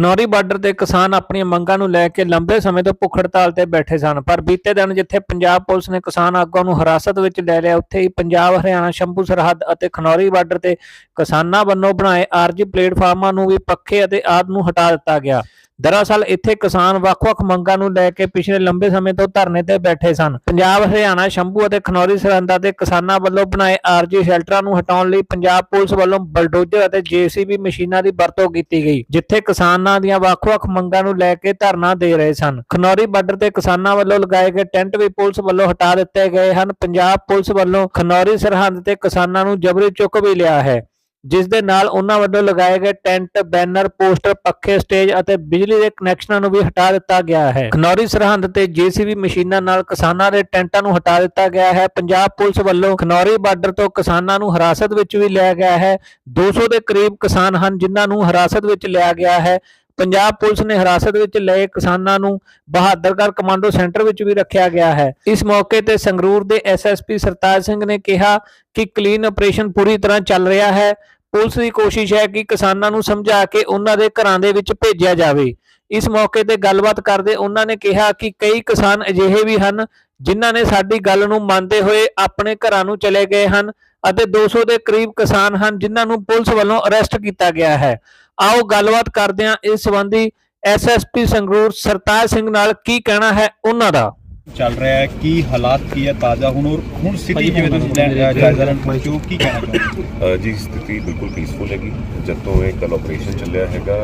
Khanauri border ਤੇ ਕਿਸਾਨ ਆਪਣੀਆਂ ਮੰਗਾਂ ਨੂੰ ਲੈ ਕੇ ਲੰਬੇ ਸਮੇਂ ਤੋਂ ਭੁੱਖ ਹੜਤਾਲ ਤੇ ਬੈਠੇ ਸਨ, ਪਰ ਬੀਤੇ ਦਿਨ ਜਿੱਥੇ ਪੰਜਾਬ ਪੁਲਿਸ ਨੇ ਕਿਸਾਨ ਆਗੂਆਂ ਨੂੰ ਹਿਰਾਸਤ ਵਿੱਚ ਲੈ ਲਿਆ, ਉੱਥੇ ਹੀ ਪੰਜਾਬ, ਹਰਿਆਣਾ, ਸ਼ੰਭੂ, ਸਰਹੱਦ ਅਤੇ ਖਨੌਰੀ ਬਾਰਡਰ ਤੇ ਕਿਸਾਨਾਂ ਵੱਲੋਂ ਬਣਾਏ ਆਰਜੀ ਪਲੇਟਫਾਰਮਾਂ ਨੂੰ ਵੀ ਪੱਖੇ ਅਤੇ ਆਦ ਨੂੰ ਹਟਾ ਦਿੱਤਾ ਗਿਆ। ਦਰਅਸਲ ਇੱਥੇ ਕਿਸਾਨ ਵੱਖ-ਵੱਖ ਮੰਗਾਂ ਨੂੰ ਲੈ ਕੇ ਪਿਛਲੇ ਲੰਬੇ ਸਮੇਂ ਤੋਂ ਧਰਨੇ ਤੇ ਬੈਠੇ ਸਨ। ਪੰਜਾਬ, ਹਰਿਆਣਾ, ਸ਼ੰਭੂ ਅਤੇ ਖਨੌਰੀ ਸਰਹੰਦਾਂ ਦੇ ਕਿਸਾਨਾਂ ਵੱਲੋਂ ਬਣਾਏ ਆਰਜੀ ਸ਼ੈਲਟਰਾਂ ਨੂੰ ਹਟਾਉਣ ਲਈ ਪੰਜਾਬ ਪੁਲਿਸ ਵੱਲੋਂ ਬਲਡੋਜ਼ਰ ਅਤੇ ਜੀਸੀਬੀ ਮਸ਼ੀਨਾਂ ਦੀ ਵਰਤੋਂ ਕੀਤੀ ਗਈ, ਜਿੱਥੇ ਕਿਸਾਨਾਂ ਦੀਆਂ ਵੱਖ-ਵੱਖ ਮੰਗਾਂ ਨੂੰ ਲੈ ਕੇ ਧਰਨਾ ਦੇ ਰਹੇ ਸਨ। ਖਨੌਰੀ ਬਾਰਡਰ ਤੇ ਕਿਸਾਨਾਂ ਵੱਲੋਂ ਲਗਾਏ ਗਏ ਟੈਂਟ ਵੀ ਪੁਲਿਸ ਵੱਲੋਂ ਹਟਾ ਦਿੱਤੇ ਗਏ ਹਨ। ਪੰਜਾਬ ਪੁਲਿਸ ਵੱਲੋਂ ਖਨੌਰੀ ਸਰਹੰਦ ਤੇ ਕਿਸਾਨਾਂ ਨੂੰ ਜਬਰੀ ਚੁੱਕ ਵੀ ਲਿਆ ਹੈ। ਜਿਸ ਦੇ ਨਾਲ ਉਹਨਾਂ ਵੱਲੋਂ ਲਗਾਏ ਗਏ ਟੈਂਟ, ਬੈਨਰ, ਪੋਸਟਰ, ਪੱਖੇ, ਸਟੇਜ ਅਤੇ ਬਿਜਲੀ ਦੇ ਕਨੈਕਸ਼ਨਾਂ ਨੂੰ ਵੀ ਹਟਾ ਦਿੱਤਾ ਗਿਆ ਹੈ। ਖਨੌਰੀ ਸਰਹੰਦ ਤੇ ਜੀਸੀਬੀ ਮਸ਼ੀਨਾਂ ਨਾਲ ਕਿਸਾਨਾਂ ਦੇ ਟੈਂਟਾਂ ਨੂੰ ਹਟਾ ਦਿੱਤਾ ਗਿਆ ਹੈ। ਪੰਜਾਬ ਪੁਲਿਸ ਵੱਲੋਂ ਖਨੌਰੀ ਬਾਰਡਰ ਤੋਂ ਕਿਸਾਨਾਂ ਨੂੰ ਹਿਰਾਸਤ ਵਿੱਚ ਵੀ ਲਿਆ ਗਿਆ ਹੈ। 200 ਦੇ ਕਰੀਬ ਕਿਸਾਨ ਹਨ ਜਿਨ੍ਹਾਂ ਨੂੰ ਹਿਰਾਸਤ ਵਿੱਚ ਲਿਆ ਗਿਆ ਹੈ। ਪੰਜਾਬ ਪੁਲਿਸ ਨੇ ਹਿਰਾਸਤ ਵਿੱਚ ਲਏ ਕਿਸਾਨਾਂ ਨੂੰ ਬਹਾਦਰਗੜ੍ਹ ਕਮਾਂਡੋ ਸੈਂਟਰ ਵਿੱਚ ਵੀ ਰੱਖਿਆ ਗਿਆ ਹੈ। ਇਸ ਮੌਕੇ ਤੇ ਸੰਗਰੂਰ ਦੇ ਐਸਐਸਪੀ ਸਰਤਾਜ ਸਿੰਘ ਨੇ ਕਿਹਾ ਕਿ ਕਲੀਨ ਆਪਰੇਸ਼ਨ ਪੂਰੀ ਤਰ੍ਹਾਂ ਚੱਲ ਰਿਹਾ ਹੈ। ਪੁਲਿਸ ਦੀ ਕੋਸ਼ਿਸ਼ ਹੈ ਕਿ ਕਿਸਾਨਾਂ ਨੂੰ ਸਮਝਾ ਕੇ ਉਹਨਾਂ ਦੇ ਘਰਾਂ ਦੇ ਵਿੱਚ ਭੇਜਿਆ ਜਾਵੇ। ਇਸ ਮੌਕੇ ਤੇ ਗੱਲਬਾਤ ਕਰਦੇ ਉਹਨਾਂ ਨੇ ਕਿਹਾ ਕਿ ਕਈ ਕਿਸਾਨ ਅਜਿਹੇ ਵੀ ਹਨ ਜਿਨ੍ਹਾਂ ਨੇ ਸਾਡੀ ਗੱਲ ਨੂੰ ਮੰਨਦੇ ਹੋਏ ਆਪਣੇ ਘਰਾਂ ਨੂੰ ਚਲੇ ਗਏ ਹਨ ਅਤੇ 200 ਦੇ ਕਰੀਬ ਕਿਸਾਨ ਹਨ ਜਿਨ੍ਹਾਂ ਨੂੰ ਪੁਲਿਸ ਵੱਲੋਂ ਅਰੈਸਟ ਕੀਤਾ ਗਿਆ ਹੈ। ਆਓ ਗੱਲਬਾਤ ਕਰਦੇ ਹਾਂ ਇਸ ਸੰਬੰਧੀ ਐਸਐਸਪੀ ਸੰਗਰੂਰ ਸਰਤਾਜ ਸਿੰਘ ਨਾਲ ਕੀ ਕਹਿਣਾ ਹੈ ਉਹਨਾਂ ਦਾ। ਚੱਲ ਰਿਹਾ ਹੈ। ਕੀ ਹਾਲਾਤ ਕੀ ਹੈ ਤਾਜ਼ਾ ਹੁਣ? ਔਰ ਹੁਣ ਸਥਿਤੀ ਜਿਵੇਂ ਤੁਸੀਂ ਲੈਣ ਜਾਇਜ਼ਾ ਲੈਣ ਪਹੁੰਚੋ ਕੀ ਕਹਿਣਾ ਚਾਹੁੰਦੇ ਅ, ਜੀ ਸਥਿਤੀ ਬਿਲਕੁਲ ਪੀਸਫੁਲ ਹੈਗੀ। ਜਦ ਤੋਂ ਇਹ ਕੱਲ ਆਪਰੇਸ਼ਨ ਚੱਲਿਆ ਹੈਗਾ।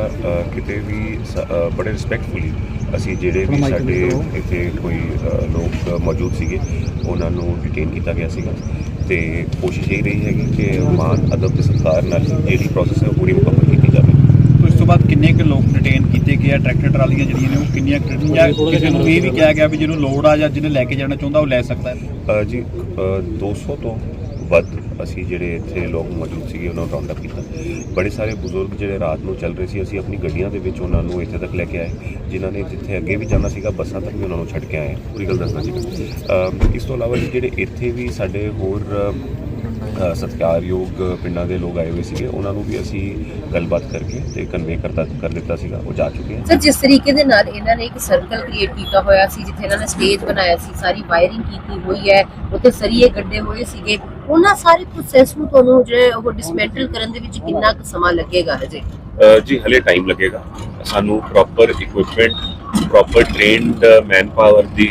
ਕਿਤੇ ਵੀ ਬੜੇ ਰਿਸਪੈਕਟਫੁਲੀ ਅਸੀਂ ਜਿਹੜੇ ਵੀ ਸਾਡੇ ਇੱਥੇ ਕੋਈ ਲੋਕ ਮੌਜੂਦ ਸੀਗੇ ਉਹਨਾਂ ਨੂੰ ਡਿਟੇਨ ਕੀਤਾ ਗਿਆ ਸੀਗਾ। ਤੇ ਕੋਸ਼ਿਸ਼ ਇਹ ਰਹੀ ਹੈਗੀ ਕਿ ਮਾਨ ਅਦਬ ਤੇ ਸਤਿਕਾਰ ਨਾਲ ਜਿਹੜੀ ਪ੍ਰੋਸੈਸ ਹੈ ਉਹ ਪੂਰੀ ਮੁਕੰਮਲ ਕੀਤੀ ਜਾਵੇ ਤੋਂ ਇਸ ਤੋਂ ਬਾਅਦ ਕਿੰਨੇ ਕੁ ਲੋਕ ਡਿਟੇਨ ਕੀਤੇ ਗਏ ਆ ਟਰੈਕਟਰ ਟਰਾਲੀਆਂ ਜਿਹੜੀਆਂ ਨੇ ਉਹ ਕਿੰਨੀਆਂ ਕੁ- ਜਾਂ ਕਿਸੇ ਨੂੰ ਇਹ ਵੀ ਕਿਹਾ ਗਿਆ ਵੀ ਜਿਹਨੂੰ ਲੋੜ ਆ ਜਾਂ ਜਿਹਨੇ ਲੈ ਕੇ ਜਾਣਾ ਚਾਹੁੰਦਾ ਉਹ ਲੈ ਸਕਦਾ ਹੈ। ਜੀ ਅ, 200 ਤੋਂ ਵੱਧ ਅਸੀਂ ਜਿਹੜੇ ਇੱਥੇ ਲੋਕ ਮੌਜੂਦ ਸੀਗੇ ਉਹਨਾਂ ਨੂੰ ਰਾਉਂਡ ਅਪ ਕੀਤਾ। ਬੜੇ ਸਾਰੇ ਬਜ਼ੁਰਗ ਜਿਹੜੇ ਰਾਤ ਨੂੰ ਚੱਲ ਰਹੇ ਸੀ ਅਸੀਂ ਆਪਣੀ ਗੱਡੀਆਂ ਦੇ ਵਿੱਚ ਉਹਨਾਂ ਨੂੰ ਇੱਥੇ ਤੱਕ ਲੈ ਕੇ ਆਏ ਜਿਨ੍ਹਾਂ ਨੇ ਜਿੱਥੇ ਅੱਗੇ ਵੀ ਜਾਣਾ ਸੀਗਾ ਬੱਸਾਂ ਤੱਕ ਵੀ ਉਹਨਾਂ ਨੂੰ ਛੱਡ ਕੇ ਆਏ। ਪੂਰੀ ਗੱਲ ਦੱਸਣਾ ਸੀਗਾ ਅ, ਇਸ ਤੋਂ ਇਲਾਵਾ ਜਿਹੜੇ ਇੱਥੇ ਵੀ ਸਾਡੇ ਹੋਰ ਸਤਿਕਾਰਯੋਗ ਪਿੰਡਾਂ ਦੇ ਲੋਕ ਆਏ ਹੋਏ ਸੀਗੇ ਉਹਨਾਂ ਨੂੰ ਵੀ ਅਸੀਂ ਗੱਲਬਾਤ ਕਰਕੇ ਤੇ ਕਨਵੇ ਕਰਤਾ ਕਰ ਦਿੱਤਾ ਸੀਗਾ ਉਹ ਜਾ ਚੁੱਕੇ ਆ। ਸਰ ਜਿਸ ਤਰੀਕੇ ਦੇ ਨਾਲ ਇਹਨਾਂ ਨੇ ਇੱਕ ਸਰਕਲ ਕ੍ਰੀਏਟ ਕੀਤਾ ਹੋਇਆ ਸੀ ਜਿੱਥੇ ਇਹਨਾਂ ਨੇ ਸਟੇਜ ਬਣਾਇਆ ਸੀ ਸਾਰੀ ਵਾਇਰਿੰਗ ਕੀਤੀ ਹੋਈ ਹੈ ਉੱਥੇ ਸਰੀਏ ਗੱਡੇ ਹੋਏ ਸੀਗੇ ਉਹਨਾਂ ਸਾਰੇ ਪ੍ਰੋਸੈਸ ਨੂੰ ਤੁਹਾਨੂੰ ਜਿਹੜੇ ਉਹ ਡਿਸਮੈਂਟਲ ਕਰਨ ਦੇ ਵਿੱਚ ਕਿੰਨਾ ਕੁ ਸਮਾਂ ਲੱਗੇਗਾ ਹਜੇ? ਜੀ ਹਲੇ ਟਾਈਮ ਲੱਗੇਗਾ। ਸਾਨੂੰ proper equipment proper trained manpower ਦੀ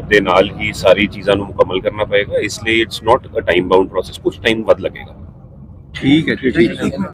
ਦੇ ਨਾਲ ਹੀ ਸਾਰੀ ਚੀਜ਼ਾਂ ਨੂੰ ਮੁਕੰਮਲ ਕਰਨਾ ਪਏਗਾ, ਇਸ ਲਈ it's not a time bound process ਕੁਝ ਟਾਈਮ ਵੱਧ ਲੱਗੇਗਾ। ਠੀਕ ਹੈ ਠੀਕ ਹੈ।